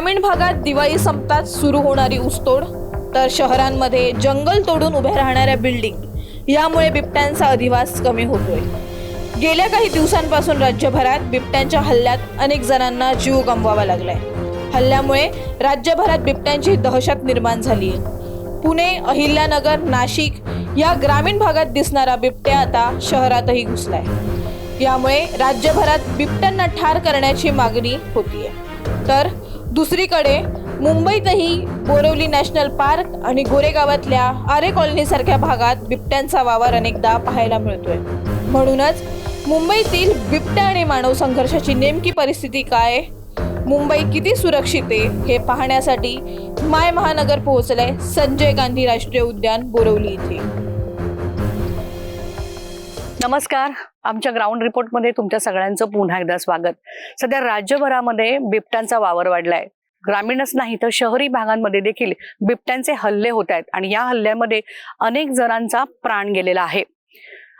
ग्रामीण भागात दिवाळी संपताच सुरू होणारी ऊसतोड तर शहरांमध्ये जंगल तोडून उभ्या राहणाऱ्या बिल्डिंग यामुळे बिबट्यांचा अधिवास कमी होतोय. गेल्या काही दिवसांपासून राज्यभरात बिबट्यांच्या हल्ल्यात अनेक जणांना जीव गमवावा लागलाय. हल्ल्यामुळे राज्यभरात बिबट्यांची दहशत निर्माण झाली पुणे अहिल्यानगर नाशिक या ग्रामीण भागात दिसणारा बिबट्या आता शहरातही घुसलाय. यामुळे राज्यभरात बिबट्यांना ठार करण्याची मागणी होतीये. तर दुसरीकडे मुंबईतही बोरिवली नॅशनल पार्क आणि गोरेगावातल्या आरे कॉलनीसारख्या भागात बिबट्यांचा वावर अनेकदा पाहायला मिळतोय. म्हणूनच मुंबईतील बिबट्या आणि मानव संघर्षाची नेमकी परिस्थिती काय? मुंबई किती सुरक्षित आहे? हे पाहण्यासाठी माय महानगर पोहोचले संजय गांधी राष्ट्रीय उद्यान बोरवली इथे. नमस्कार. आमच्या ग्राउंड रिपोर्टमध्ये तुमच्या सगळ्यांचं पुन्हा एकदा स्वागत. सध्या राज्यभरामध्ये बिबट्यांचा वावर वाढलाय. ग्रामीणच नाही तर शहरी भागांमध्ये देखील बिबट्यांचे हल्ले होत आहेत आणि या हल्ल्यामध्ये अनेक जणांचा प्राण गेलेला आहे.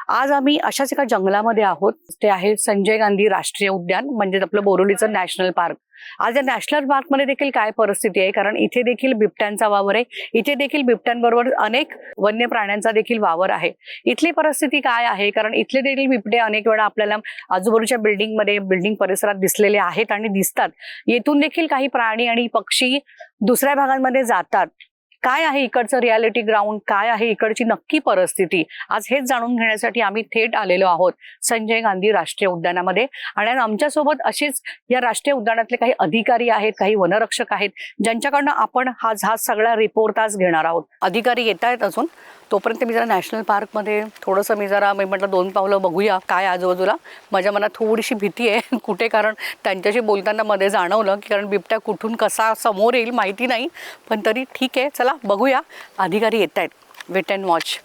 आज आम्ही अशाच एका जंगलामध्ये आहोत. ते आहे संजय गांधी राष्ट्रीय उद्यान म्हणजे आपलं बोरोलीचं नॅशनल पार्क. आज या नॅशनल पार्कमध्ये देखील काय परिस्थिती आहे? कारण इथे देखील बिबट्यांचा वावर आहे. इथे देखील बिबट्यांबरोबर अनेक वन्य प्राण्यांचा देखील वावर आहे. इथली परिस्थिती काय आहे? कारण इथले देखील बिबटे अनेक वेळा आपल्याला आजूबाजूच्या बिल्डिंगमध्ये बिल्डिंग परिसरात दिसलेले आहेत आणि दिसतात. येथून देखील काही प्राणी आणि पक्षी दुसऱ्या भागांमध्ये जातात. काय आहे इकडचं रियालिटी ग्राउंड काय आहे इकडची नक्की परिस्थिती? आज हेच जाणून घेण्यासाठी आम्ही थेट आलेलो आहोत संजय गांधी राष्ट्रीय उद्यानामध्ये. आणि आमच्यासोबत असेच या राष्ट्रीय उद्यानातले काही अधिकारी आहेत काही वनरक्षक आहेत ज्यांच्याकडनं आपण हा हा सगळा रिपोर्ट आज घेणार आहोत. अधिकारी येत आहेत अजून. तोपर्यंत मी जरा नॅशनल पार्कमध्ये थोडंसं मी जरा मी म्हटलं दोन पावलं बघूया काय आजूबाजूला. माझ्या मनात थोडीशी भीती आहे. कुठे? कारण त्यांच्याशी बोलताना मध्ये जाणवलं की कारण बिबट्या कुठून कसा समोर येईल माहिती नाही. पण तरी ठीक आहे चला बघूया. अधिकारी येत आहेत वेट अँड वॉच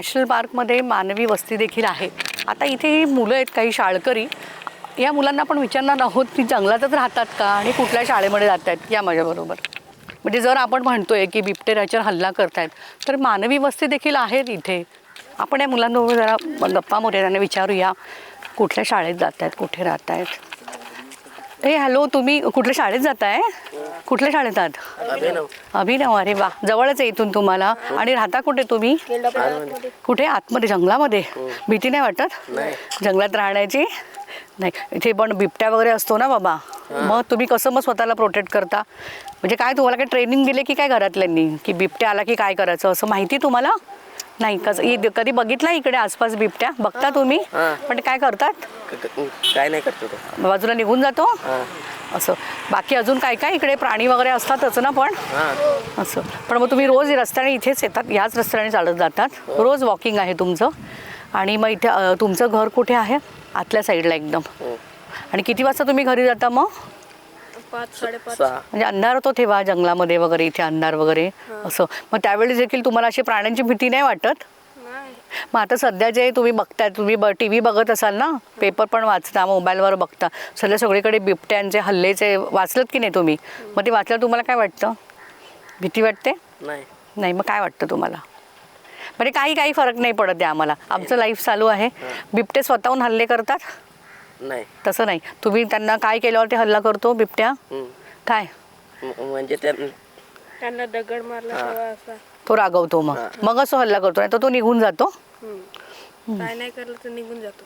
नॅशनल पार्कमध्ये मानवी वस्ती देखील आहे. आता इथे ही मुलं आहेत काही शाळकरी. या मुलांना आपण विचारणार आहोत की जंगलातच राहतात का आणि कुठल्या शाळेमध्ये जात आहेत? या माझ्याबरोबर. म्हणजे जर आपण म्हणतोय की बिबटे राज्यावर हल्ला करतायत तर मानवी वस्ती देखील आहेत इथे. आपण या मुलांबरोबर जरा गप्पा मोठ्या विचारूया कुठल्या शाळेत जात आहेत कुठे राहत आहेत? ए हॅलो तुम्ही कुठल्या शाळेत जाताय? कुठल्या शाळेत आहात? अभिनव. अरे वा. जवळच आहे इथून तुम्हाला. आणि राहता कुठे तुम्ही? कुठे? आतमध्ये जंगलामध्ये. भीती नाही वाटत? जंगलात राहण्याची? नाही. इथे पण बिबट्या वगैरे असतो ना बाबा. मग तुम्ही कसं मग स्वतःला प्रोटेक्ट करता? म्हणजे काय तुम्हाला काय ट्रेनिंग दिले की काय घरातल्यांनी? की बिबट्या आला की काय करायचं? असं माहिती तुम्हाला? नाही कसं इ- कधी बघितला इकडे आसपास बिबट्या? बघता तुम्ही? हां. पण काय करतात? क- क- काय नाही करतो तो बाजूला निघून जातो? हां. असं. बाकी अजून काय काय? इकडे प्राणी वगैरे असतातच ना पण? हां. असं. पण मग तुम्ही रोज रस्त्याने इथेच येतात याच रस्त्याने चालत जातात. रोज वॉकिंग आहे तुमचं. आणि मग इथे अं, तुमचं घर कुठे आहे? आतल्या साईडला एकदम. हो. आणि किती वाजता तुम्ही घरी जाता मग? सहा म्हणजे अंधार होतो तेव्हा जंगलामध्ये वगैरे इथे अंधार वगैरे असं. मग त्यावेळी देखील तुम्हाला अशी प्राण्यांची भीती नाही वाटत? मग आता सध्या जे तुम्ही बघताय तुम्ही ब टी व्ही बघत असाल ना पेपर पण वाचता मोबाईलवर बघता सध्या सगळीकडे बिबट्यांचे हल्लेचे वाचलत की नाही तुम्ही? मग ते वाचल्यावर तुम्हाला काय वाटतं? भीती वाटते? नाही. नाही मग काय वाटतं तुम्हाला? म्हणजे काही काही फरक नाही पडत आहे आम्हाला. आमचं लाईफ चालू आहे. बिबटे स्वतःहून हल्ले करतात. नाही. तसं नाही. तुम्ही त्यांना काय केल्यावर ते हल्ला करतो बिबट्या. काय? म- म्हणजे त्या त्यांना दगड मारला तेव्हा असा. तो रागवतो मग. मग असं हल्ला करतो नाही तर तो निघून जातो? हम्म. काय नाही करलं तर निघून जातो.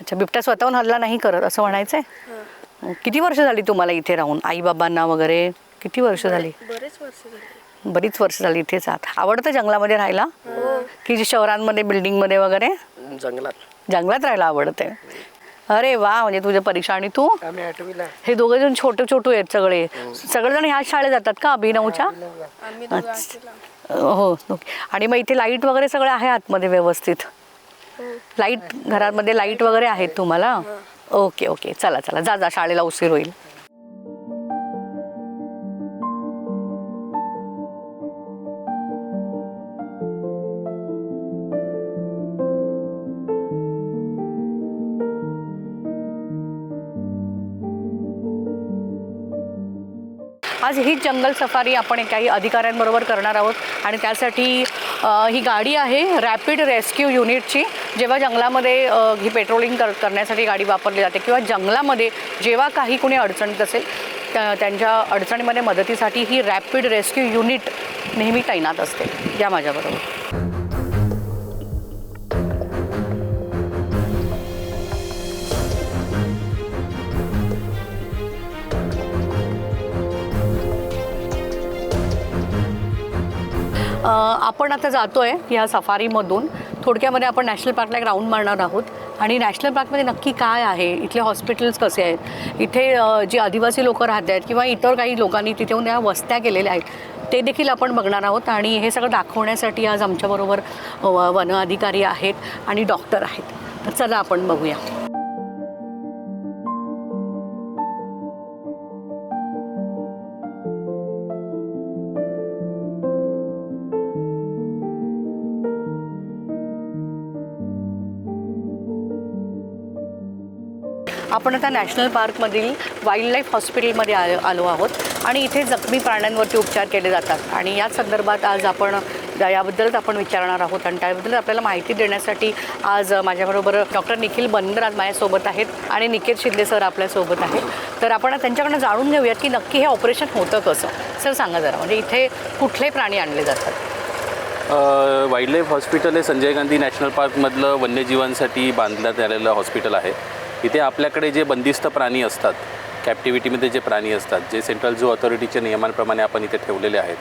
अच्छा बिबट्या स्वतःहून हल्ला नाही करत असं म्हणायचंय? हा. किती वर्ष झाली तुम्हाला इथे राहून? आई बाबांना वगैरे? किती वर्ष झाली? बरेच वर्ष झाली. बरीच वर्ष झाली इथेच आहात. आवडतं जंगलामध्ये राहायला? की जे शहरांमध्ये बिल्डिंगमध्ये वगैरे? जंगलात. जंगलात राहायला आवडते अरे वा म्हणजे तुझ्या परीक्षा आणि तू? आम्ही आठवीला हे दोघे जण छोटे छोटू आहेत सगळे. सगळेजण ह्याच शाळेत जातात का अभिनवच्या? अच्छा. हो ओके. आणि मग इथे लाइट वगैरे सगळे आहे आतमध्ये व्यवस्थित? हो. लाइट घरामध्ये लाइट वगैरे आहेत तुम्हाला? Okay okay. चला चला. जा जा. शाळेला उशीर होईल. आज ही जंगल सफारी आपण काही अधिकाऱ्यांबरोबर करणार आहोत. आणि त्यासाठी ही गाडी आहे रॅपिड रेस्क्यू युनिटची. जेव्हा जंगलामध्ये ही पेट्रोलिंग कर करण्यासाठी गाडी वापरली जाते किंवा जंगलामध्ये जेव्हा काही कोणी अडचणीत असेल त्या- त्यांच्या अडचणीमध्ये मदतीसाठी ही रॅपिड रेस्क्यू युनिट नेहमी तैनात असते. या माझ्याबरोबर. आपण आता जातो आहे या सफारीमधून. थोडक्यामध्ये आपण नॅशनल पार्कला एक राऊंड मारणार आहोत. आणि नॅशनल पार्कमध्ये नक्की काय आहे? इथले हॉस्पिटल्स कसे आहेत? इथे जे आदिवासी लोक राहत आहेत किंवा इतर काही लोकांनी तिथे येऊन या वस्त्या केलेल्या आहेत ते देखील आपण बघणार आहोत. आणि हे सगळं दाखवण्यासाठी आज आमच्याबरोबर वन अधिकारी आहेत आणि डॉक्टर आहेत. तर चला आपण बघूया. आपण आता नॅशनल पार्कमधील वाईल्ड लाईफ हॉस्पिटलमध्ये आलो आलो आहोत आणि इथे जखमी प्राण्यांवरती उपचार केले जातात. आणि याच संदर्भात आज आपण याबद्दलच आपण विचारणार आहोत आणि त्याबद्दल आपल्याला माहिती देण्यासाठी आज माझ्याबरोबर डॉक्टर निखिल बंदर आज माझ्यासोबत आहेत आणि निकेत शिंदे सर आपल्यासोबत आहेत. तर आपण त्यांच्याकडनं जाणून घेऊयात की नक्की हे ऑपरेशन होतं कसं. सर सांगा जरा. म्हणजे इथे कुठले प्राणी आणले जातात? वाईल्डलाईफ हॉस्पिटल हे संजय गांधी नॅशनल पार्कमधलं वन्यजीवांसाठी बांधण्यात आलेलं हॉस्पिटल आहे. इथे आपल्याकडे जे बंदिस्त प्राणी असतात कॅप्टिव्हिटीमध्ये जे प्राणी असतात जे सेंट्रल झू ऑथॉरिटीच्या नियमांप्रमाणे आपण इथे ठेवलेले आहेत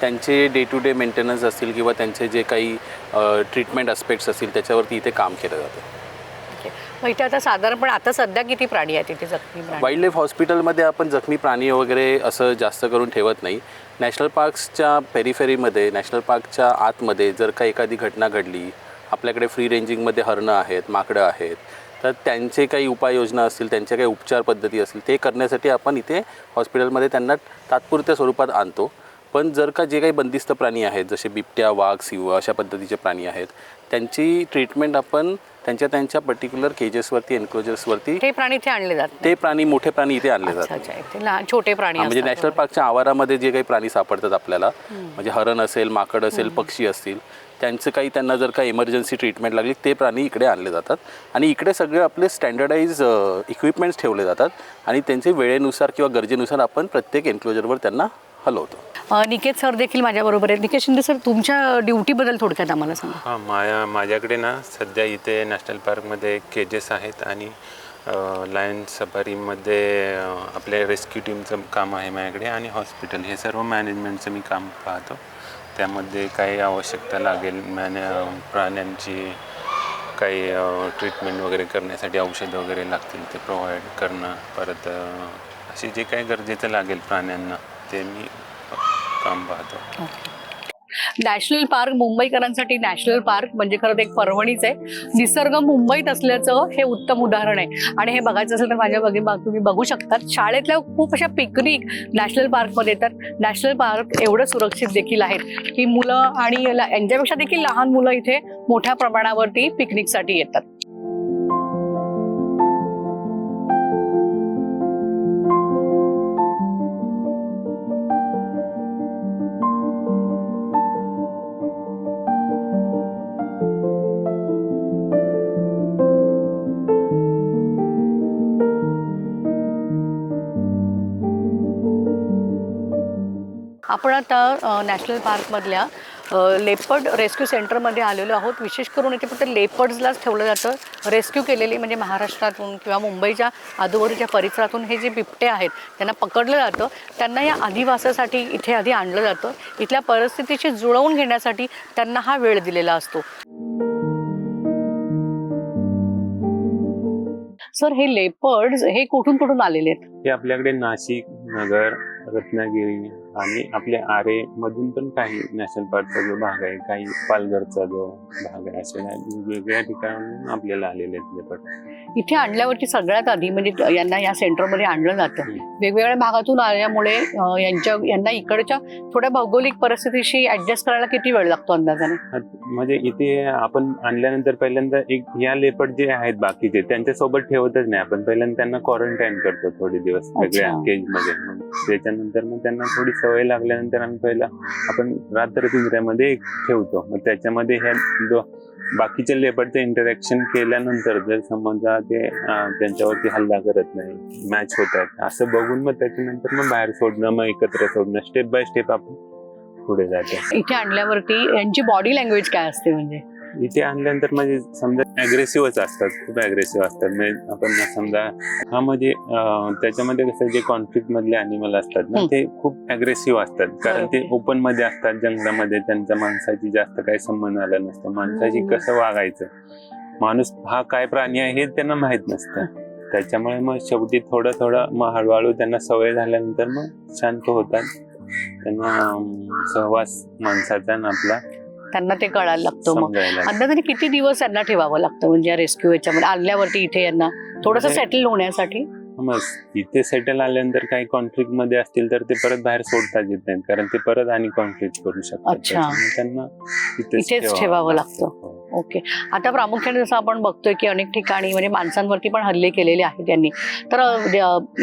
त्यांचे डे टू डे मेंटेनन्स असतील किंवा त्यांचे जे काही ट्रीटमेंट अस्पेक्ट्स असतील त्याच्यावरती इथे काम केलं जातं. ओके. मग इथे आता साधारणपणे आता सध्या किती प्राणी आहेत इथे जखमी वाईल्ड लाईफ हॉस्पिटलमध्ये आपण जखमी प्राणी वगैरे असं जास्त करून ठेवत नाही. नॅशनल पार्क्सच्या पेरिफेरीमध्ये नॅशनल पार्कच्या आतमध्ये जर का एखादी घटना घडली आपल्याकडे फ्री रेंजिंगमध्ये हरणं आहेत माकडं आहेत तर त्यांचे काही उपाययोजना असतील त्यांच्या काही उपचार पद्धती असतील ते करण्यासाठी आपण इथे हॉस्पिटलमध्ये त्यांना तात्पुरत्या स्वरूपात आणतो. पण जर का जे काही बंदिस्त प्राणी आहेत जसे बिबट्या वाघ सिंह अशा पद्धतीचे प्राणी आहेत त्यांची ट्रीटमेंट आपण त्यांच्या त्यांच्या पर्टिक्युलर केजेसवरती एन्क्लोजर्सवरती हे प्राणी इथे आणले जातात ते प्राणी मोठे प्राणी इथे आणले जातात छोटे प्राणी म्हणजे. नॅशनल पार्कच्या आवारामध्ये जे काही प्राणी सापडतात आपल्याला म्हणजे हरण असेल माकड असेल पक्षी असतील त्यांचं काही त्यांना जर काही इमर्जन्सी ट्रीटमेंट लागली ते प्राणी इकडे आणले जातात. आणि इकडे सगळे आपले स्टँडर्डाईज इक्विपमेंट्स ठेवले जातात. आणि त्यांचे वेळेनुसार किंवा गरजेनुसार आपण प्रत्येक एन्क्लोजरवर त्यांना हलवतो. निकेत सर देखील माझ्याबरोबर आहेत. निकेत शिंदे सर तुमच्या ड्युटीबद्दल थोडक्यात आम्हाला सांगा. हां माया माझ्याकडे ना सध्या इथे नॅशनल पार्कमध्ये केजेस आहेत आणि लायन सफारीमध्ये आपल्या रेस्क्यू टीमचं काम आहे माझ्याकडे आणि हॉस्पिटल हे सर्व मॅनेजमेंटचं मी काम पाहतो. त्यामध्ये काही आवश्यकता लागेल मॅने प्राण्यांची काही ट्रीटमेंट वगैरे करण्यासाठी औषधं वगैरे लागतील ते प्रोव्हाइड करणं परत असे जे काही गरजेचं लागेल प्राण्यांना ते मी काम पाहतो. नॅशनल पार्क मुंबईकरांसाठी नॅशनल पार्क म्हणजे खरं तर एक पर्वणीच आहे. निसर्ग मुंबईत असल्याचं हे उत्तम उदाहरण आहे. आणि हे बघायचं असेल तर माझ्या बघे तुम्ही बघू शकतात. शाळेतल्या खूप अशा पिकनिक नॅशनल पार्कमध्ये तर नॅशनल पार्क एवढं सुरक्षित देखील आहेत की मुलं आणि यांच्यापेक्षा देखील लहान मुलं इथे मोठ्या प्रमाणावरती पिकनिकसाठी येतात. आपण आता नॅशनल पार्कमधल्या लेपर्ड रेस्क्यू सेंटरमध्ये आलेलो आहोत. विशेष करून इथे फक्त लेपर्ड्सलाच ठेवलं जातं. रेस्क्यू केलेली म्हणजे महाराष्ट्रातून किंवा मुंबईच्या आजूबाजूच्या परिसरातून हे जे बिबटे आहेत त्यांना पकडलं जातं. त्यांना या अधिवासासाठी इथे आधी आणलं जातं. इथल्या परिस्थितीशी जुळवून घेण्यासाठी त्यांना हा वेळ दिलेला असतो. सर हे लेपर्ड हे कुठून कुठून आलेले आहेत? हे आपल्याकडे नाशिक नगर रत्नागिरी आणि आपल्या आरे मधून पण काही नॅशनल पार्कचा जो भाग आहे काही पालघरचा जो भाग आहे असे वेगवेगळ्या ठिकाणाहून आपल्याला आलेले आहेत लेपर्ड इथे आणल्यावरती सगळ्यात आधी म्हणजे यांना या सेंटरमध्ये आणलं जातं. वेगवेगळ्या भागातून आल्यामुळे यांच्या यांना इकडच्या थोड्या भौगोलिक परिस्थितीशी ऍडजस्ट करायला किती वेळ लागतो अंदाजाने? म्हणजे इथे आपण आणल्यानंतर पहिल्यांदा एक या लेपर्ड जे आहेत बाकीचे त्यांच्यासोबत ठेवतच नाही आपण. पहिल्यांदा त्यांना क्वारंटाईन करतो थोडे दिवस वेगळ्या. केजमध्ये. त्याच्यानंतर मग त्यांना थोडी सवय लागल्यानंतर आम्ही पहिला आपण रात्र पिंजऱ्यामध्ये एक ठेवतो. मग त्याच्यामध्ये ह्या दो बाकीच्या लेबरचं इंटरॅक्शन केल्यानंतर जर समजा ते त्यांच्यावरती हल्ला करत नाही मॅच होत आहेत असं बघून मग त्याच्यानंतर मग बाहेर सोडणं मग एकत्र सोडणं स्टेप बाय स्टेप आपण पुढे जातो. इथे आणल्यावरती यांची बॉडी लँग्वेज काय असते म्हणजे? इथे आणल्यानंतर म्हणजे समजा अग्रेसिव्हच असतात खूप अग्रेसिव्ह असतात. म्हणजे आपण समजा हा म्हणजे त्याच्यामध्ये कसं जे कॉन्फ्लिक्ट मधले अॅनिमल असतात ना. ते खूप अग्रेसिव्ह असतात. कारण ते ओपनमध्ये असतात जंगलामध्ये. त्यांच्या माणसाची जास्त काही संबंध आला नसतं. माणसाशी. कसं वागायचं? माणूस हा काय प्राणी आहे हे त्यांना माहीत नसतं. त्याच्यामुळे मग शेवटी थोडं थोडं मग हळूहळू त्यांना सवय झाल्यानंतर मग शांत होतात. त्यांना सहवास माणसाचा आपला त्यांना ते कळायला लागतं मग. अंदाजाने किती दिवस यांना ठेवावं लागतं म्हणजे रेस्क्यू याच्यामध्ये? आणल्यावरती इथे यांना थोडस म्हणजे- सेटल होण्यासाठी? मग इथे सेटल आल्यानंतर काही कॉन्फ्लिक्टमध्ये असतील तर ते परत बाहेर सोडताच येत नाहीत. कारण ते परत आणि कॉन्फ्लिक्ट करू शकतात. त्यांना इथेच ठेवावं लागतं. हो. ओके. आता प्रामुख्याने जसं आपण बघतोय की अनेक ठिकाणी म्हणजे माणसांवरती पण हल्ले केलेले आहेत यांनी. तर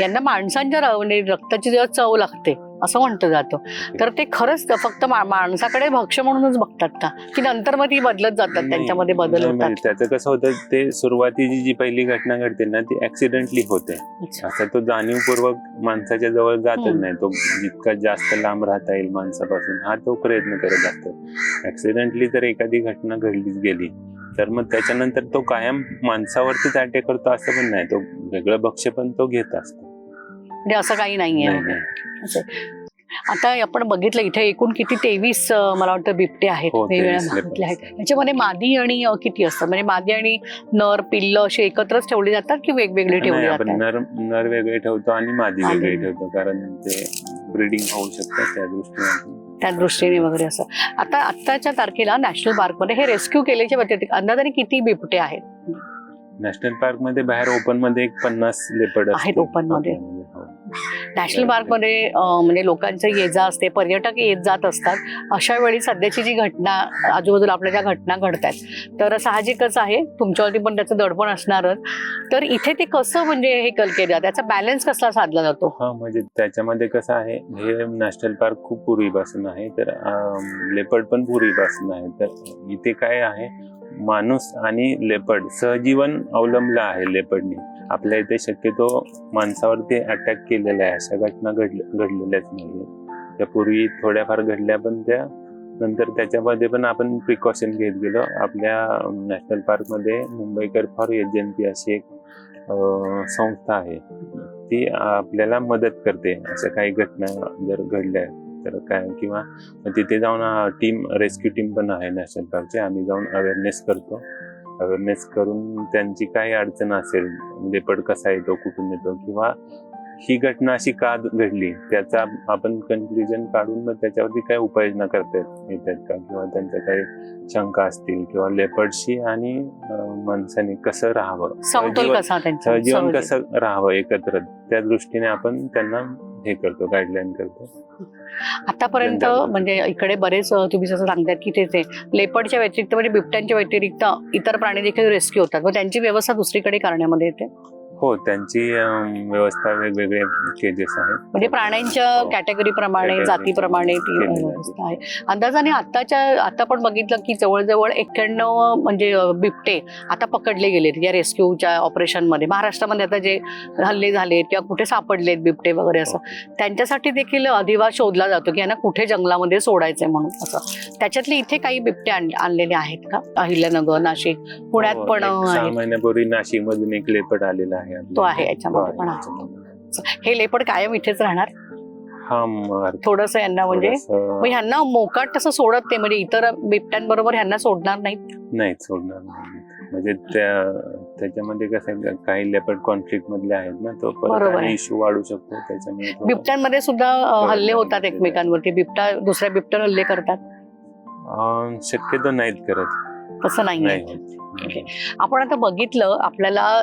यांना माणसांच्या म्हणजे रक्ताची जेव्हा चव लागते असं म्हटलं जातं. तर ते खरंच फक्त माणसाकडे भक्ष म्हणूनच बघतात का? की नंतर मग ती बदलत जातात त्यांच्यामध्ये बदल होतात. त्याचं कसं होतं ते सुरुवातीची जी पहिली घटना घडते ना ती ऍक्सिडेंटली होते. असं तो जाणीवपूर्वक माणसाच्या जवळ जातच. नाही. तो जितका जास्त लांब राहता येईल माणसापासून हा तो प्रयत्न करत असतो. ऍक्सिडेंटली जर एखादी घटना घडलीच गेली तर मग त्याच्यानंतर तो कायम माणसावरतीच अटॅक करतो असं पण नाही. तो वेगळं भक्ष्य पण तो घेत असतो. म्हणजे असं काही नाहीये. नाही, नाही. आता आपण बघितलं इथे एकूण किती तेवीस मला वाटतं बिबटे आहेत. हो, वेगवेगळ्या 23 भागातले आहेत. याच्यामध्ये मादी आणि किती असतात? म्हणजे मादी आणि नर पिल्ल असे एकत्रच ठेवली जातात की वेगवेगळी ठेवली जातात? नर नर वेगळे ठेवतो आणि मादी वेगळी ठेवतो. कारण ते ब्रीडिंग होऊ शकतं त्या दृष्टीने. त्या दृष्टीने वगैरे असं. आता आत्ताच्या तारखेला नॅशनल पार्कमध्ये हे रेस्क्यू केल्याच्या व्यतिरिक्त अंदाजाने किती बिबटे आहेत? नॅशनल पार्कमध्ये बाहेर ओपनमध्ये एक पन्नास लेपर्ड आहेत open मध्ये. नॅशनल पार्कमध्ये म्हणजे लोकांचं ये जा असते पर्यटक येत जात असतात. अशा वेळी सध्याची जी घटना आजूबाजूला आपल्या ज्या घटना घडत आहेत तर साहजिकच आहे. तुमच्यावरती पण त्याचं दडपण असणारच. तर इथे ते कसं म्हणजे हे कल केलं? त्याचा बॅलन्स कसा साधला जातो? हा म्हणजे त्याच्यामध्ये कसं आहे हे नॅशनल पार्क खूप पूर्वीपासून आहे तर लेपर्ड पण पूर्वीपासून आहे. तर इथे काय आहे माणूस आणि लेपर्ड सहजीवन अवलंबलं आहे लेपर्डने. आपल्या इथे शक्यतो माणसावरती अटॅक केलेला आहे. अशा घटना घडल्या घडलेल्याच नाही त्या पूर्वी थोड्याफार घडल्या पण त्या नंतर त्याच्यामध्ये पण आपण प्रिकॉशन घेत गेलो. आपल्या नॅशनल पार्कमध्ये मुंबईकर फॉर एजन्सी अशी एक संस्था आहे. ती आपल्याला मदत करते. अशा काही घटना जर घडल्या तर काय किंवा तिथे जाऊन टीम रेस्क्यू टीम पण आहे नॅशनल पार्कची आम्ही जाऊन अवेअरनेस करतो. अवेअरनेस करून त्यांची काही अडचण असेल लेपड कसा येतो कुठून येतो किंवा ही घटना अशी का घडली? त्याचा आपण कन्क्लुजन काढून मग त्याच्यावरती काय उपाययोजना करता येत- येतात का? किंवा त्यांच्या काही शंका असतील किंवा लेपर्डशी आणि माणसाने कसं राहावं? सहजीवन- कसा राहावं एकत्र? त्या दृष्टीने आपण त्यांना हे करतो गाईडलाईन करतो. आतापर्यंत. म्हणजे इकडे बरेच तुम्ही जसं सांगतात की ते ते लेपर्डच्या व्यतिरिक्त म्हणजे बिबट्यांच्या व्यतिरिक्त इतर प्राणी देखील रेस्क्यू होतात. मग त्यांची व्यवस्था दुसरीकडे करण्यामध्ये येते. हो त्यांची व्यवस्था वेगवेगळे केजेस आहेत. म्हणजे प्राण्यांच्या हो. कॅटेगरी प्रमाणे Category जातीप्रमाणे ती. व्यवस्था आहे. अंदाजाने आताच्या आता पण बघितलं की जवळजवळ एक्क्याण्णव म्हणजे बिबटे आता पकडले गेलेत या रेस्क्यूच्या ऑपरेशनमध्ये महाराष्ट्रामध्ये आता जे हल्ले झालेत किंवा कुठे सापडलेत बिबटे वगैरे असं त्यांच्यासाठी देखील अधिवास शोधला जातो की यांना कुठे जंगलामध्ये सोडायचंय म्हणून असं. त्याच्यातले इथे काही बिबटे आण- आणलेले आहेत का? अहिल्यानगर नाशिक पुण्यात हो, पण महिन्यापूर्वी नाशिक मधून एक लेपट आलेला आहे. तो आहे. याच्यामध्ये तो पण आहे. हे लेपड कायम इथेच राहणार? हा थोडस यांना म्हणजे ह्यांना मोकाट तसं सोडत नाही म्हणजे इतर बिबट्यांबरोबर ह्यांना सोडणार नाहीत? नाही सोडणार नाही. म्हणजे त्या त्याच्यामध्ये कसं आहे, काही लेपर्ड कॉन्फ्लिक्ट मधले आहेत ना तो बरोबर परत. इश्यू वाढू शकतो त्याच्यामुळे बिबट्यांमध्ये सुद्धा अ, हल्ले बरोबर. होतात एकमेकांवरती. बिबटा दुसऱ्या बिबट्यावर हल्ले करतात? शक्यतो नाहीत करत. तसं नाही ओके. आपण आता बघितलं आपल्याला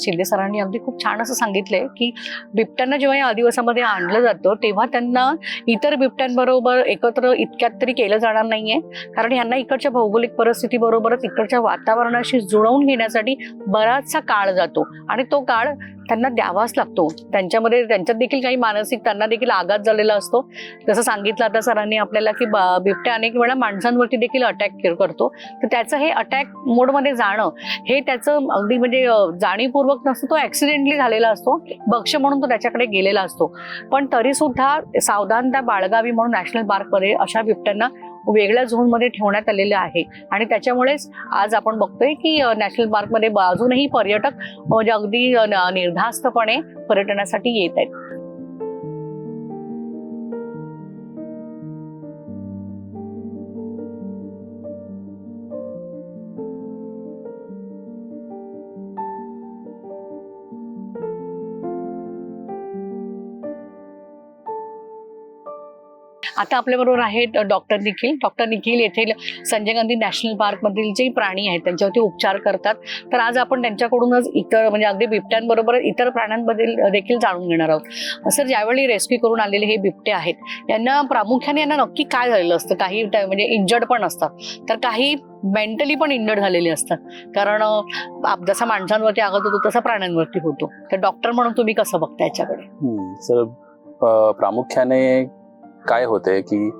शिंदे सरांनी अगदी खूप छान असं सांगितलंय की बिबट्यांना जेव्हा या आदिवासामध्ये आणलं जातं तेव्हा त्यांना इतर बिबट्यांबरोबर एकत्र इतक्यात तरी केलं जाणार नाहीये. कारण यांना इकडच्या भौगोलिक परिस्थितीबरोबरच इकडच्या वातावरणाशी जुळवून घेण्यासाठी बराचसा काळ जातो. आणि तो काळ त्यांना द्यावाच लागतो. त्यांच्यामध्ये त्यांच्यात देखील काही मानसिक त्यांना देखील आघात झालेला असतो. जसं सांगितलं आता सरांनी आपल्याला की बा- बिबट्या अनेक वेळा माणसांवरती देखील अटॅक करतो. तर त्याचं हे अटॅक मोडमध्ये जाणं हे त्याचं अगदी म्हणजे जाणीवपूर्वक नसतं तो ऍक्सिडेंटली झालेला असतो. बक्ष म्हणून तो त्याच्याकडे गेलेला असतो. पण तरी सुद्धा सावधानता बाळगावी म्हणून नॅशनल पार्कमध्ये अशा बिबट्यांना वेगळ्या झोनमध्ये ठेवण्यात आलेले आहे. आणि त्याच्यामुळेच आज आपण बघतोय की नॅशनल पार्कमध्ये अजूनही पर्यटक म्हणजे अगदी निर्धास्तपणे पर्यटनासाठी येत आहेत. आता आपल्याबरोबर आहेत डॉक्टर निखिल. डॉक्टर निखिल येथील संजय गांधी नॅशनल पार्कमधील जे प्राणी आहेत त्यांच्यावरती उपचार करतात. तर आज आपण त्यांच्याकडूनच इतर म्हणजे अगदी बिबट्यांबरोबर इतर प्राण्यांबद्दल देखील जाणून घेणार आहोत. सर ज्यावेळी रेस्क्यू करून आलेले हे बिबटे आहेत यांना प्रामुख्याने यांना नक्की काय झालेलं असतं? काही म्हणजे इंजर्ड पण असतात. तर काही मेंटली पण इंजर्ड झालेले असतात. कारण जसा माणसांवरती आघात होतो तसा प्राण्यांवरती होतो. तर डॉक्टर म्हणून तुम्ही कसं बघता याच्याकडे? सर प्रामुख्याने काय होते की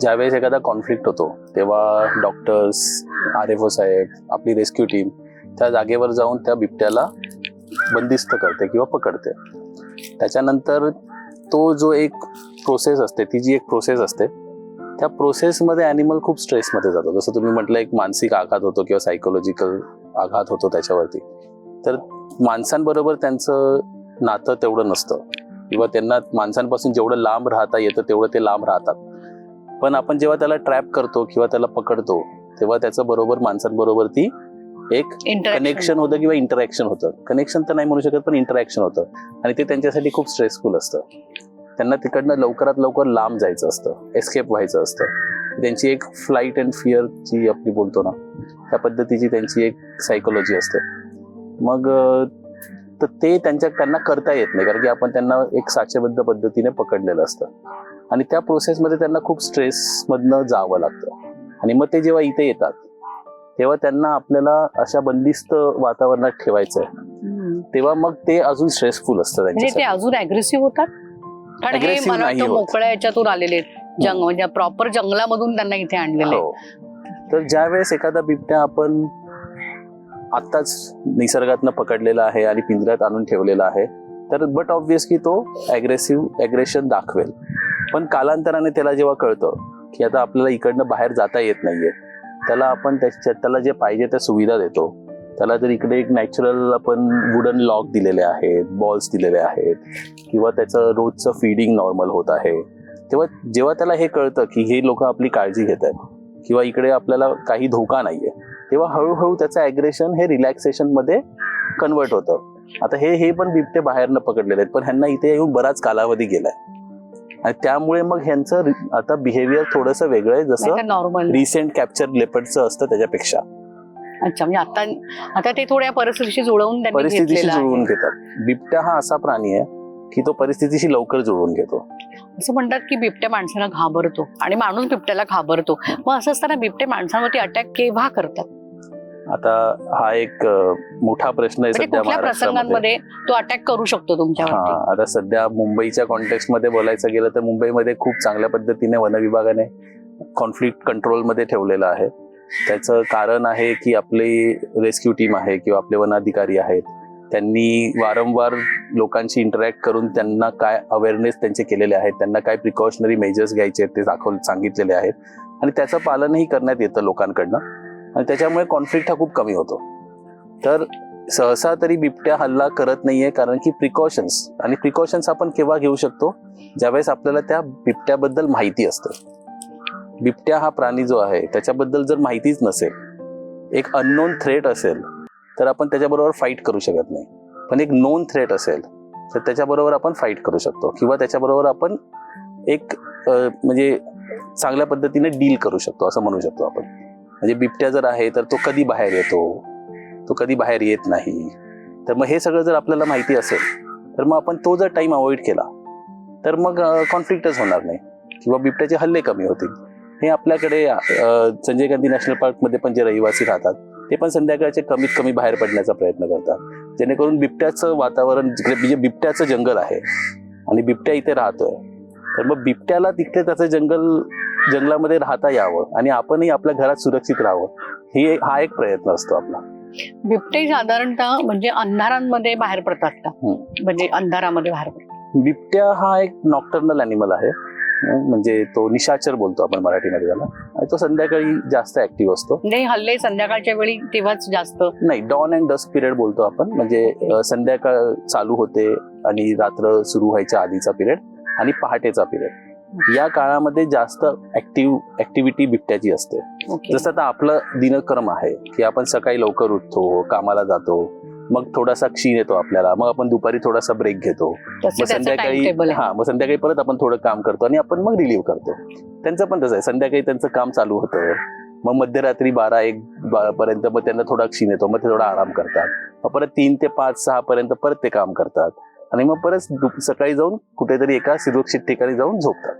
ज्यावेळेस एखादा कॉन्फ्लिक्ट होतो तेव्हा डॉक्टर्स आर एफ ओ साहेब आपली रेस्क्यू टीम त्या जागेवर जाऊन त्या बिबट्याला बंदिस्त करते किंवा पकडते. त्याच्यानंतर तो जो एक प्रोसेस असते ती जी एक प्रोसेस असते त्या प्रोसेसमध्ये ॲनिमल खूप स्ट्रेसमध्ये जातो. जसं तुम्ही म्हटलं एक मानसिक आघात होतो किंवा सायकोलॉजिकल आघात होतो त्याच्यावरती. तर माणसांबरोबर त्यांचं नातं तेवढं नसतं. किंवा त्यांना माणसांपासून जेवढं लांब राहता येतं तेवढं ते लांब राहतात. पण आपण जेव्हा त्याला ट्रॅप करतो किंवा त्याला पकडतो तेव्हा त्याचं बरोबर माणसांबरोबर ती एक कनेक्शन होतं किंवा इंटरॅक्शन होतं. कनेक्शन तर नाही म्हणू शकत पण इंटरॅक्शन होतं. आणि ते त्यांच्यासाठी खूप स्ट्रेसफुल असतं. त्यांना तिकडनं लवकरात लवकर लांब जायचं असतं एस्केप व्हायचं असतं. त्यांची एक फ्लाईट अँड फिअरची आपली बोलतो ना त्या पद्धतीची त्यांची एक सायकोलॉजी असते. मग तर ते त्यांच्या त्यांना करता येत नाही कारण की आपण त्यांना एक साचेबद्ध पद्धतीने पकडलेलं असतं. आणि त्या प्रोसेसमध्ये त्यांना खूप स्ट्रेसमधनं जावं लागतं. आणि मग ते जेव्हा इथे येतात तेव्हा त्यांना आपल्याला अशा बंदिस्त वातावरणात ठेवायचं आहे. तेव्हा मग ते अजून स्ट्रेसफुल असतं म्हणजे ते अजून अग्रेसिव्ह होतात? कारण हे मला. मोकळ्या याच्यातून आलेले आहेत. जंग म्हणजे प्रॉपर जंगलामधून त्यांना इथे आणलेले. हो. तर ज्या वेळेस एखादा बिबट्या आपण आत्ताच निसर्गातनं पकडलेला आहे आणि पिंजऱ्यात आणून ठेवलेला आहे. तर बट ऑब्विसली तो अग्रेसिव्ह अग्रेशन दाखवेल. पण कालांतराने त्याला जेव्हा कळतं की आता आपल्याला इकडनं बाहेर जाता येत नाहीये त्याला आपण त्याच्या त्याला जे पाहिजे त्या सुविधा देतो. त्याला जर इकडे एक नॅचरल आपण वुडन लॉक दिलेले आहेत बॉल्स दिलेले आहेत किंवा त्याचं रोजचं फीडिंग नॉर्मल होत आहे. तेव्हा जेव्हा त्याला हे कळतं की हे लोक आपली काळजी घेत आहेत किंवा इकडे आपल्याला काही धोका नाहीये तेव्हा हळूहळू त्याचं अग्रेशन हे रिलॅक्सेशनमध्ये कन्वर्ट होतं. आता हे हे पण बिबटे बाहेरनं पकडलेले आहेत पण ह्यांना इथे येऊन बराच कालावधी गेलाय. आणि त्यामुळे मग ह्यांचं आता बिहेवियर थोडंसं वेगळं आहे जसं नॉर्मल रिसेंट कॅप्चर लेपर्डचं असतं त्याच्यापेक्षा. अच्छा म्हणजे आता आता ते थोड्या परिस्थितीशी जुळवून त्यांनी परिस्थितीशी घेतलेलं आहे. जुळवून घेतात. बिबट्या हा असा प्राणी आहे की तो परिस्थितीशी लवकर जुळवून घेतो. असं म्हणतात की बिबट्या माणसाला घाबरतो आणि माणूस बिबट्याला घाबरतो. मग असं असताना बिबटे माणसांवरती अटॅक केव्हा करतात? आता हा एक मोठा प्रश्न आहे म्हणजे सध्या महाराष्ट्रामध्ये. प्रसंगांमध्ये तो अटॅक करू शकतो तुमच्यावरती? हा आता सध्या मुंबईच्या कॉन्टेक्स्टमध्ये बोलायचं गेलं तर मुंबईमध्ये खूप चांगल्या पद्धतीने वन विभागाने कॉन्फ्लिक्ट कंट्रोलमध्ये ठेवलेलं आहे. त्याचं कारण आहे की आपली रेस्क्यू टीम आहे किंवा आपले वन अधिकारी आहेत. त्यांनी वारंवार लोकांशी इंटरॅक्ट करून त्यांना काय अवेअरनेस त्यांचे केलेले आहेत त्यांना काय प्रिकॉशनरी मेजर्स घ्यायचे आहेत ते दाखव सांगितलेले आहेत. आणि त्याचं पालनही करण्यात येतं लोकांकडनं. आणि त्याच्यामुळे कॉन्फ्लिक्ट हा खूप कमी होतो. तर सहसा तरी बिबट्या हल्ला करत नाहीये कारण की प्रिकॉशन्स आणि प्रिकॉशन्स आपण केव्हा घेऊ शकतो? ज्यावेळेस आपल्याला त्या बिबट्याबद्दल माहिती असते. बिबट्या हा प्राणी जो आहे त्याच्याबद्दल जर माहितीच नसेल एक अननोन थ्रेट असेल तर आपण त्याच्याबरोबर फाईट करू शकत नाही. पण एक नोन थ्रेट असेल तर त्याच्याबरोबर आपण फाईट करू शकतो. किंवा त्याच्याबरोबर आपण एक म्हणजे चांगल्या पद्धतीने डील करू शकतो असं म्हणू शकतो आपण. म्हणजे बिबट्या जर आहे तर तो कधी बाहेर येतो? तो कधी बाहेर येत नाही? तर मग हे सगळं जर आपल्याला माहिती असेल तर मग आपण तो जर टाईम अवॉइड केला तर मग कॉन्फ्लिक्टच होणार नाही. किंवा बिबट्याचे हल्ले कमी होतील. हे आपल्याकडे संजय गांधी नॅशनल पार्कमध्ये पण जे रहिवासी राहतात ते पण संध्याकाळचे कमीत कमी बाहेर पडण्याचा प्रयत्न करतात. जेणेकरून बिबट्याचं वातावरण म्हणजे बिबट्याचं जंगल आहे आणि बिबट्या इथे राहतोय तर मग बिबट्याला तिकडे त्याचं जंगल जंगलामध्ये राहता यावं आणि आपणही आपल्या घरात सुरक्षित राहावं ही हा एक प्रयत्न असतो आपला. बिबटे साधारणतः म्हणजे अंधारांमध्ये बाहेर पडतात का. म्हणजे अंधारामध्ये बाहेर पडतात. बिबट्या हा एक नॉक्टर्नल अॅनिमल आहे. म्हणजे तो निशाचर बोलतो आपण मराठीमध्ये त्याला. आणि तो संध्याकाळी जास्त ऍक्टिव्ह असतो. म्हणजे हल्ले संध्याकाळच्या वेळी तेव्हाच जास्त. नाही डॉन अँड डस्क पिरियड बोलतो आपण. म्हणजे संध्याकाळ चालू होते आणि रात्र सुरू व्हायच्या आधीचा पिरियड आणि पहाटेचा पिरियड या काळामध्ये जास्त ऍक्टिव्ह ऍक्टिव्हिटी बिबट्याची असते. जसं आता आपलं दिनक्रम आहे की आपण सकाळी लवकर उठतो कामाला जातो मग थोडासा क्षीण येतो आपल्याला मग आपण दुपारी थोडासा ब्रेक घेतो. मग संध्याकाळी हा मग संध्याकाळी परत आपण थोडं काम करतो आणि आपण मग रिलीव्ह करतो. त्यांचं पण तसं आहे. संध्याकाळी त्यांचं काम चालू होतं. मग मध्यरात्री बारा एक पर्यंत मग त्यांना थोडा क्षीण येतो मग ते थोडा आराम करतात. मग परत तीन ते पाच सहा पर्यंत परत ते काम करतात. आणि मग परत सकाळी जाऊन कुठेतरी एका सुरक्षित ठिकाणी जाऊन झोपतात.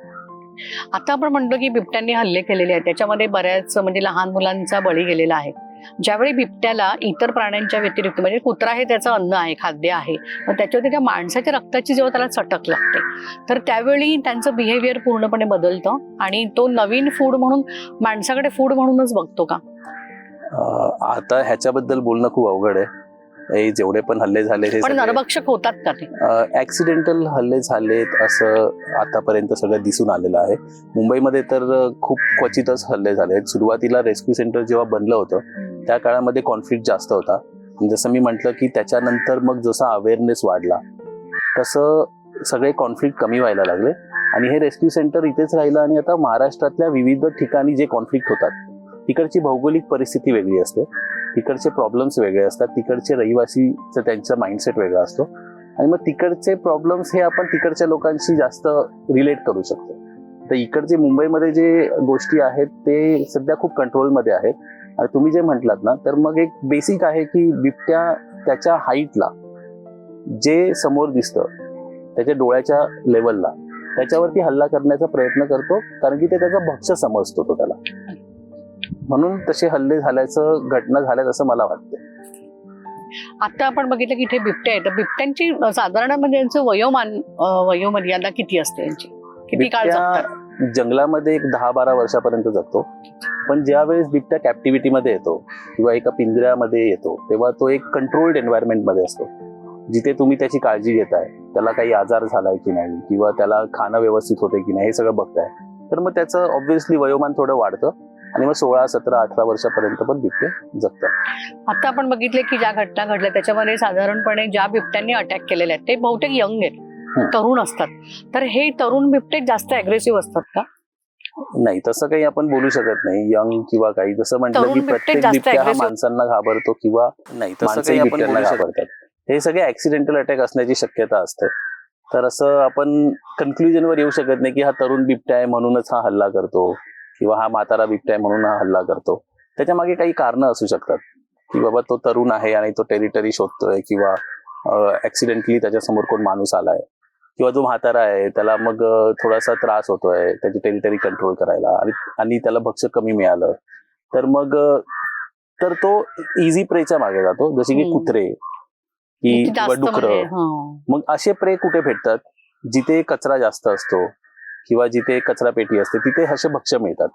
आता आपण म्हणतो की बिबट्यांनी हल्ले केलेले आहेत. त्याच्यामध्ये बऱ्याच म्हणजे लहान मुलांचा बळी गेलेला आहे. ज्यावेळी बिबट्याला इतर प्राण्यांच्या व्यतिरिक्त म्हणजे कुत्रा हे त्याचं अन्न आहे खाद्य आहे मग त्याच्यावर त्या माणसाच्या रक्ताची जेव्हा त्याला चटक लागते तर त्यावेळी त्यांचं बिहेवियर पूर्णपणे बदलतं आणि तो नवीन फूड म्हणून माणसाकडे फूड म्हणूनच बघतो का? आता ह्याच्याबद्दल बोलणं खूप अवघड आहे. हे जेवढे पण हल्ले झाले हे पण नरभक्षक होतात का ते? ऍक्सिडेंटल हल्ले झालेत असं आतापर्यंत सगळं दिसून आलेलं आहे. मुंबईमध्ये तर खूप क्वचितच हल्ले झाले सुरुवातीला रेस्क्यू सेंटर जेव्हा बनलं होतं त्या काळामध्ये कॉन्फ्लिक्ट जास्त होता. जसं मी म्हटलं की त्याच्यानंतर मग जसा अवेअरनेस वाढला तसं सगळे कॉन्फ्लिक्ट कमी व्हायला लागले. आणि हे रेस्क्यू सेंटर इथेच राहिलं आणि आता महाराष्ट्रातल्या विविध ठिकाणी जे कॉन्फ्लिक्ट होतात तिकडची भौगोलिक परिस्थिती वेगळी असते. तिकडचे प्रॉब्लेम्स वेगळे असतात. तिकडचे रहिवासीचं त्यांचा माइंडसेट वेगळा असतो. आणि मग तिकडचे प्रॉब्लेम्स हे आपण तिकडच्या लोकांशी जास्त रिलेट करू शकतो. तर इकडचे मुंबईमध्ये जे गोष्टी आहेत ते सध्या खूप कंट्रोलमध्ये आहेत. आणि तुम्ही जे म्हटलात ना तर मग एक बेसिक आहे की बिबट्या त्याच्या हाईटला जे समोर दिसतं त्याच्या डोळ्याच्या लेवलला त्याच्यावरती हल्ला करण्याचा प्रयत्न करतो. कारण की ते त्याचा भक्ष समजतो तो त्याला. म्हणून तसे हल्ले झाल्याचं घटना झाल्यात असं मला वाटतं आता आपण बघितलं की इथे बिबटे आहेत. बिबट्यांची साधारण म्हणजे यांचं वयोमान वयोमर्यादा किती असते यांची? किती काळ जगतात? बिबट्या जंगलामध्ये एक दहा बारा वर्षापर्यंत जगतो. पण ज्या वेळेस बिबट्या कॅप्टिव्हिटीमध्ये येतो किंवा एका पिंजऱ्यामध्ये येतो तेव्हा तो एक कंट्रोल्ड एन्व्हायरमेंटमध्ये असतो. जिथे तुम्ही त्याची काळजी घेताय त्याला काही आजार झालाय की नाही किंवा त्याला खाणं व्यवस्थित होते की नाही हे सगळं बघताय. तर मग त्याचं ऑब्व्हियसली वयोमान थोडं वाढतं. आणि मग सोळा सतरा अठरा वर्षापर्यंत पण बिबटे जगतात. आता आपण बघितले की ज्या घटना घडल्या त्याच्यामध्ये साधारणपणे ज्या बिबट्यांनी अटॅक केलेले आहेत ते बहुतेक यंग आहेत हं. तरुण असतात. तर हे तरुण बिबटे जास्त अग्रेसिव्ह असतात का? नाही तसं काही आपण बोलू शकत नाही. यंग किंवा काही जसं म्हटलं तरुण की प्रत्येक जास्त बिबट्या हा. माणसांना घाबरतो किंवा नाही तसं काही आपण बोलू शकतात हे सगळे ऍक्सिडेंटल अटॅक असण्याची शक्यता असते. तर असं आपण कन्क्लुजनवर येऊ शकत नाही की हा तरुण बिबट्या आहे म्हणूनच हा हल्ला करतो. किंवा हा म्हातारा बिबट्या म्हणून हा हल्ला करतो. त्याच्यामागे काही कारणं असू शकतात. की बाबा तो तरुण आहे आणि तो टेरिटरी शोधतोय किंवा ऍक्सिडेंटली त्याच्यासमोर कोण माणूस आलाय. किंवा जो म्हातारा आहे त्याला मग थोडासा त्रास होतोय त्याची टेरिटरी कंट्रोल करायला आणि आणि त्याला भक्ष कमी मिळालं. तर मग तर तो इझी प्रेच्या मागे जातो. जसे की. कुत्रे की डुकरं. म्हणजे. मग असे प्रे कुठे भेटतात? जिथे कचरा जास्त असतो किंवा जिथे कचरा पेटी असते तिथे असे भक्ष मिळतात.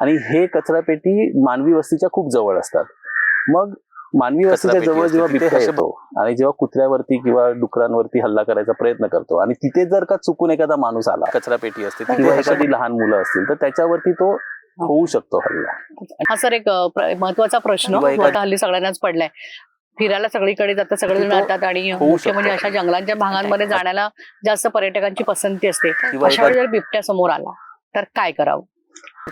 आणि हे कचरा पेटी मानवी वस्तीच्या खूप जवळ असतात. मग मानवी वस्तीच्या जवळ जेव्हा तिथे बिबट्या येतो आणि जेव्हा कुत्र्यावरती किंवा डुकरांवरती हल्ला करायचा प्रयत्न करतो आणि तिथे जर का चुकून एखादा माणूस आला कचरा पेटी असते किंवा एखादी लहान मुलं असतील तर त्याच्यावरती तो होऊ शकतो हल्ला. हा सर एक महत्त्वाचा प्रश्न हल्ली सगळ्यांनाच पडलाय. फिरायला सगळीकडे जातात सगळेजण जातात आणि होऊ मुख्य म्हणजे. अशा जंगलांच्या भागांमध्ये जाण्याला जास्त पर्यटकांची पसंती असते. किंवा अशा वेळी जर बिबट्या समोर आला तर काय करावं?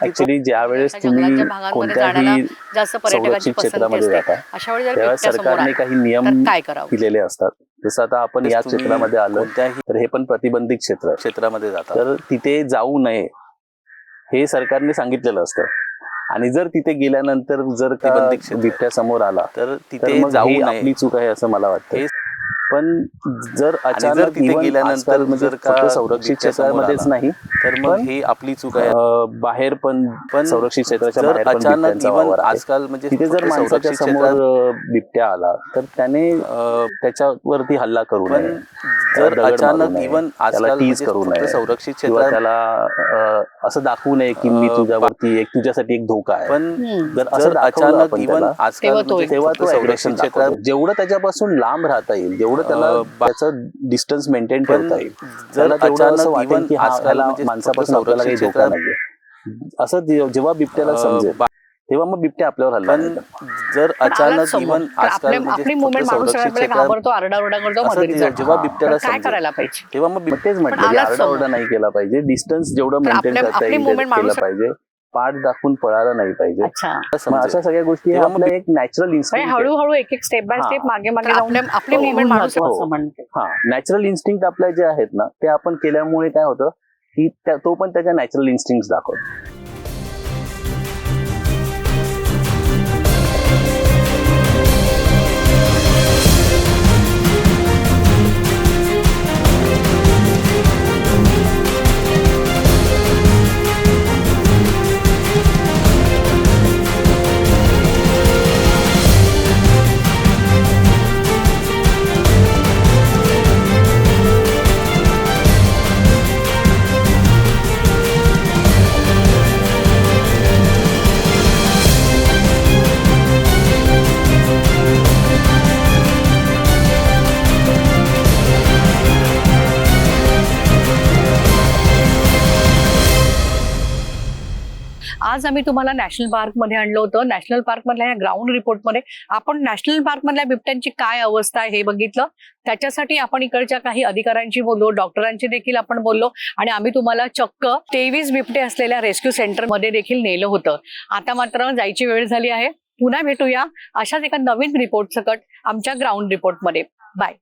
ऍक्च्युली ज्या वेळेस तुम्ही जंगलाच्या भागांमध्ये जाण्याला कोणत्याही जास्त पर्यटकांची संरक्षित पसंती क्षेत्रामध्ये असते. जाता अशा वेळी जर तेव्हा बिबट्या समोर सरकारने आला काही नियम काय करावं? दिलेले असतात. जसं आता आपण या क्षेत्रामध्ये आलो तर हे पण प्रतिबंधित क्षेत्र क्षेत्रामध्ये जातात तर तिथे जाऊ नये हे सरकारने सांगितलेलं असतं. आणि जर तिथे गेल्यानंतर जर का. बिबट्या समोर आला तर तिथे जाऊ आपली चूक आहे असं मला वाटतं पण जर अचानक तिथे even गेल्यानंतर आजकाल म्हणजे जर का फक्त संरक्षित बिबट्या समोर क्षेत्रामध्येच आला, नाही तर मग पण- ही आपली चूक आहे. अं, बाहेर पण पण संरक्षित क्षेत्राच्या जर बाहेर पण अचानक बिबट्यांचा इवन वावर आहे. आजकाल म्हणजे तिथे जर फक्त माणसाच्या संरक्षित समोर क्षेत्रात, अं, बिबट्या आला तर त्याने अं, त्याच्यावरती हल्ला करू पण नये. जर दगड मारू अचानक नये, त्याला आजकाल म्हणजे करू फक्त नये. संरक्षित किंवा क्षेत्रात त्याला अं, असं दाखवू नये की मी अं, तुझ्यावरती एक तुझ्यासाठी एक धोका आहे. पण जर असं जर दाखवलं अचानक आपण त्याला, आजकाल तेव्हा तो म्हणजे तेव्हा फक्त तो संरक्षित क्षेत्रात जेवढं त्याच्यापासून लांब राहता येईल जेवढं त्याला अं, बा- त्याचं डिस्टन्स मेंटेन ठेवता येईल. जर त्याला तेवढं असं अचानक वाटेल इवन की आजकाल ह्याला म्हणजे माणसापासून आपल्याला काही धोका नाहीये. असं जेव्हा बिबट्याला समजेल तेव्हा मग बिबट्या आपल्यावर हल्ला नाही. जर अचानक तर आजकाल म्हणजे. जेव्हा बिबट्याला काय समजेल, करायला पाहिजे? तेव्हा मग मग बिब- तेच म्हटलं आरडाओरडा नाही केला पाहिजे. डिस्टन्स जेवढं मेंटेन करता येईल तेवढं केलं पाहिजे. पाठ दाखवून पळायला नाही पाहिजे अच्छा मग समजेल. अशा सगळ्या गोष्टी एक नॅचरल म्हणजे इन्स्टिंक्ट हळूहळू एक एक स्टेप बाय हा. स्टेप मागे मागे जाऊन आपली हो, मुवमेंट माणूस हो. असं म्हणते हा नॅचरल इन्स्टिंक्ट आपल्या जे आहेत ना ते आपण केल्यामुळे काय होतं की त्या- तो पण त्याच्या नॅचरल इन्स्टिंक्ट दाखवतो आज आम्ही तुम्हाला नॅशनल पार्कमध्ये आणलं होतं. नॅशनल पार्क मधल्या या ग्राउंड रिपोर्टमध्ये आपण नॅशनल पार्क मधल्या बिबट्यांची काय अवस्था आहे हे बघितलं. त्याच्यासाठी आपण इकडच्या काही अधिकाऱ्यांशी बोललो डॉक्टरांशी देखील आपण बोललो आणि आम्ही तुम्हाला चक्क तेवीस बिबटे असलेल्या रेस्क्यू सेंटरमध्ये देखील नेलं होतं. आता मात्र जायची वेळ झाली आहे. पुन्हा भेटूया अशाच एका नवीन रिपोर्ट सकट आमच्या ग्राउंड रिपोर्टमध्ये बाय.